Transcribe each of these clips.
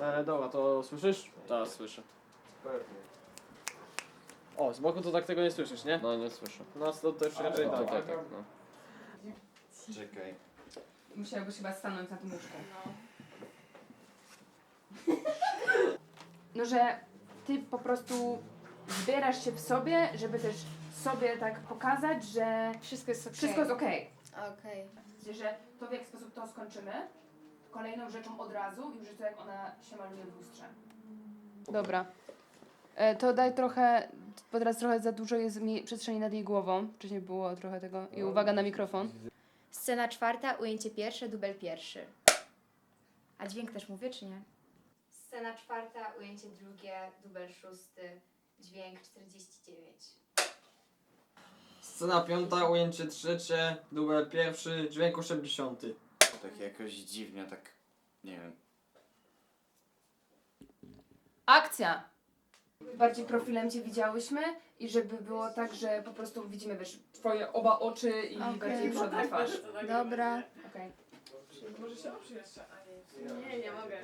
E, dobra, to słyszysz? Tak, słyszę. Pewnie. O, z boku to tak tego nie słyszysz, nie? No nie słyszę. No to, to już raczej tak. tak, tak, no. Czekaj. Musiałbyś chyba stanąć na tym łóżku. No, że ty po prostu zbierasz się w sobie, żeby też sobie tak pokazać, że Wszystko jest okej. wszystko jest okej. Okej. Że to w jaki sposób to skończymy, kolejną rzeczą od razu już jest to jak ona się maluje w lustrze. Dobra. E, To daj trochę, bo teraz trochę za dużo jest mi przestrzeni nad jej głową. Wcześniej było trochę tego. I uwaga na mikrofon. Scena czwarta, ujęcie pierwsze, dubel pierwszy. A dźwięk też mówię, czy nie? Scena czwarta, ujęcie drugie, dubel szósty, dźwięk 49. Scena piąta, ujęcie trzecie, dubel pierwszy, dźwięk 80. Tak jakoś dziwnie, tak. Nie wiem. Akcja! Bardziej profilem Cię widziałyśmy i żeby było tak, że po prostu widzimy, wiesz, Twoje oba oczy i Okej. bardziej przód na twarz. Dobra. Okej. Może się oprzeć jeszcze, a nie. Nie, nie mogę.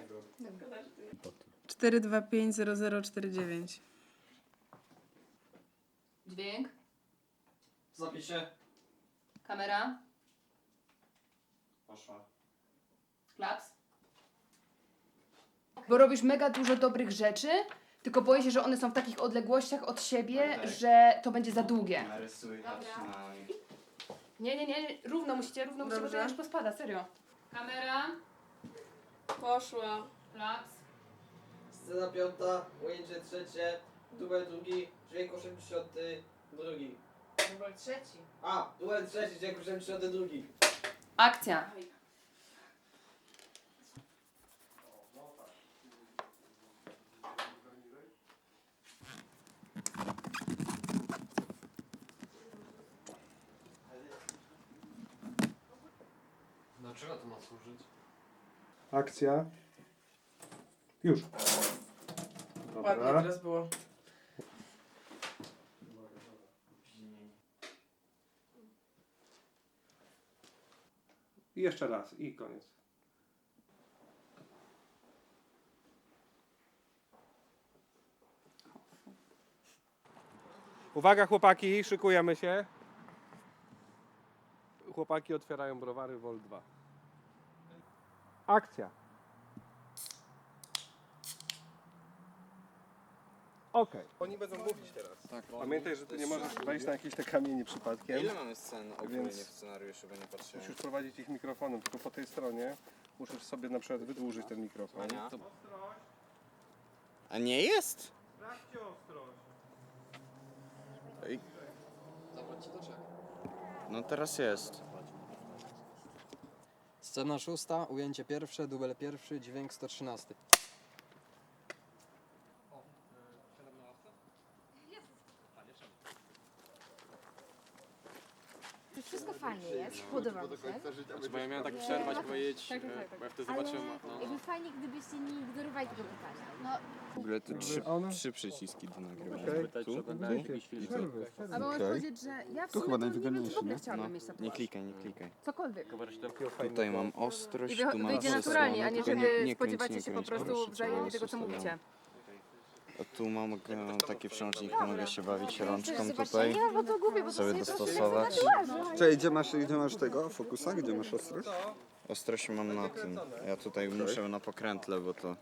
4250049. Dźwięk, W zapisie. kamera, Poszła. klaps. Bo robisz mega dużo dobrych rzeczy, tylko boję się, że one są w takich odległościach od siebie, Tak, tak. że to będzie za długie. Narysuj Dobra. na Nie, nie, nie, równo musicie, równo musicie, bo to Dobrze. aż pospada, serio. Kamera, Poszła. klaps. Scena piąta, ujęcie trzecie, dubel drugi, dźwięk 82. Dubel trzeci. A, dubel trzeci, dźwięk 82. Akcja. Do czego to ma służyć? Akcja. Już. Ładnie Dobra. teraz było. I jeszcze raz. I koniec. Uwaga chłopaki, szykujemy się. Chłopaki otwierają browary Vol 2. Akcja. Okej. Oni będą mówić teraz. Tak. Pamiętaj, że ty nie możesz wejść na jakieś te kamienie przypadkiem. Ile mamy scen ogólnie Więc- w scenariuszu, bo nie patrzyłem. Musisz prowadzić ich mikrofonem, tylko po tej stronie musisz sobie na przykład wydłużyć ten mikrofon. Ania? A nie jest? Ej. No teraz jest. Scena szósta, ujęcie pierwsze, dubel pierwszy, dźwięk 113. Wszystko fajnie jest, podoba mi się. Znaczy, bo ja miałem tak przerwać, powiedzieć, Tak, tak, tak, tak. bo ja wtedy Ale zobaczyłem, no. jakby fajnie, gdybyście nie ignorowali tego pytania. No, W ogóle tu trzy, trzy przyciski do nagrywania. Okej. Tu? Przerwy, przerwy. A mogę powiedzieć, że ja w sumie to nie wiem, czy w ogóle chciałabym No, mieć tatuaż. nie klikaj, nie klikaj. Cokolwiek. Tutaj mam ostrość, I tu mam wyjdzie naturalnie, a nie, że spodziewacie się po prostu wzajemnie tego, co mówicie. A tu mam e, taki przełącznik, mogę się bawić rączką tutaj. nie, bo to głupie, bo to Sobie dostosować. Cześć, gdzie masz, gdzie masz tego fokusa? Gdzie masz ostrość? Ostrość mam na tym. Ja tutaj muszę na pokrętle, bo to...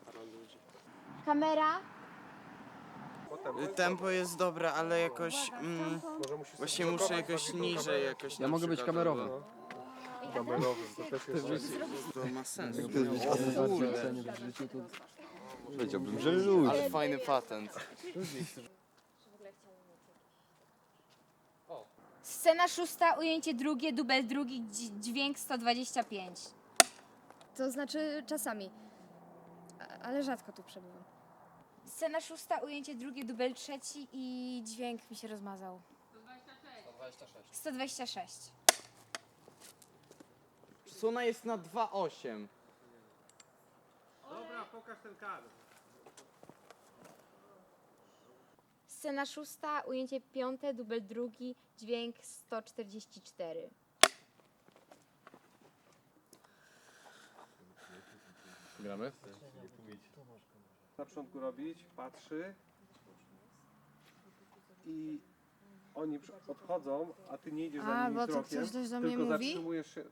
Kamera. Tempo jest dobre, ale jakoś... Mm, właśnie muszę jakoś niżej, jakoś Ja mogę być kamerowy. Kamerowy, to też jest... To ma sens. Kurde. Powiedziałbym, że luz. Ale fajny patent. Scena szósta, ujęcie drugie, dubel drugi, dź- dźwięk 125. To znaczy czasami. A- Ale rzadko tu przebywam. Scena szósta, ujęcie drugie, dubel trzeci i dźwięk mi się rozmazał. 126. Suna jest na 2,8. Dobra, pokaż ten kadr. Scena szósta, ujęcie piąte, dubel drugi, dźwięk 144. Gramy? na początku robić, patrzy i oni przy- odchodzą, a ty nie idziesz za A, nimi bo to wzrokiem, ktoś coś do mnie tylko mówi? zatrzymujesz się